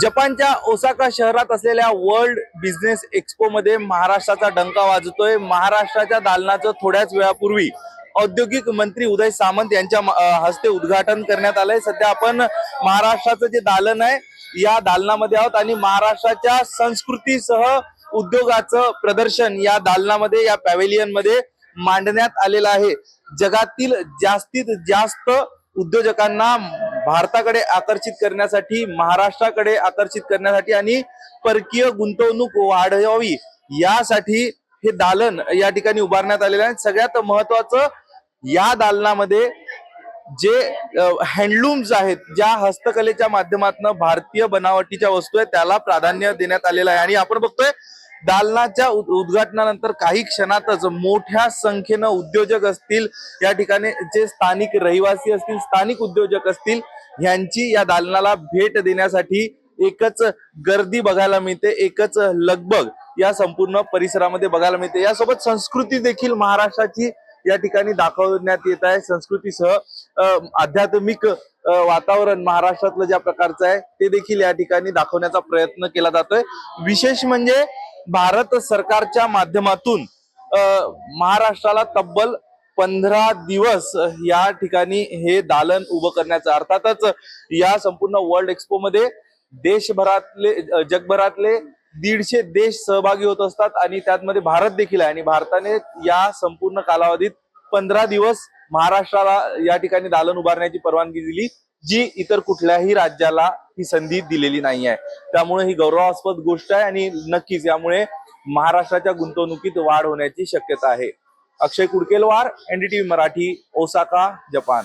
जपानच्या ओसाका शहरात असलेल्या वर्ल्ड बिझनेस एक्स्पो मध्ये महाराष्ट्राचा डंका वाजतोय. महाराष्ट्राच्या दालनाचं थोड्याच वेळापूर्वी औद्योगिक मंत्री उदय सामंत यांच्या हस्ते उद्घाटन करण्यात आलंय. सध्या आपण महाराष्ट्राचं जे दालन आहे या दालनामध्ये आहोत आणि महाराष्ट्राच्या संस्कृतीसह उद्योगाचं प्रदर्शन या दालनामध्ये या पॅव्हेलियनमध्ये मांडण्यात आलेलं आहे. जगातील जास्तीत जास्त उद्योजकांना भारताकडे आकर्षित करण्यासाठी महाराष्ट्राकडे आकर्षित करण्यासाठी आणि परकीय गुंतवणूक वाढवावी यासाठी हे दालन या ठिकाणी उभारण्यात आलेलं आहे. सगळ्यात महत्वाचं या दालनामध्ये जे हँडलूम्स आहेत ज्या हस्तकलेच्या माध्यमातून भारतीय बनावटीच्या वस्तू आहेत त्याला प्राधान्य देण्यात आलेलं आहे. आणि आपण बघतोय दालनाच्या उद्घाटनानंतर काही क्षणातच मोठ्या संख्येनं उद्योजक असतील या ठिकाणी जे स्थानिक रहिवासी असतील स्थानिक उद्योजक असतील ह्यांची या दालनाला भेट देण्यासाठी एकच गर्दी बघायला मिळते एकच लगबग या संपूर्ण परिसरामध्ये बघायला मिळते. यासोबत संस्कृती देखील महाराष्ट्राची या ठिकाणी दाखवण्यात येत आहे. संस्कृतीसह आध्यात्मिक वातावरण महाराष्ट्रातलं ज्या प्रकारचं आहे ते देखील या ठिकाणी दाखवण्याचा प्रयत्न केला जातोय. विशेष म्हणजे भारत सरकारच्या माध्यमातून महाराष्ट्राला तब्बल पंधरा दिवस या ठिकाणी हे दालन उभं करण्याचं अर्थातच या संपूर्ण वर्ल्ड एक्सपो मध्ये देशभरातले जगभरातले दीडशे देश सहभागी होत असतात आणि त्यातमध्ये भारत देखील आहे. आणि भारताने या संपूर्ण कालावधीत पंधरा दिवस महाराष्ट्राला या ठिकाणी दालन उभारण्याची परवानगी दिली जी इतर कुठल्याही राज्याला ही संधी दिलेली नाही आहे त्यामुळे ही गौरवास्पद गोष्ट आहे आणि नक्कीच यामुळे महाराष्ट्राच्या गुंतवणुकीत वाढ होण्याची शक्यता आहे. Akshay Kudkelwar NDTV Marathi Osaka Japan.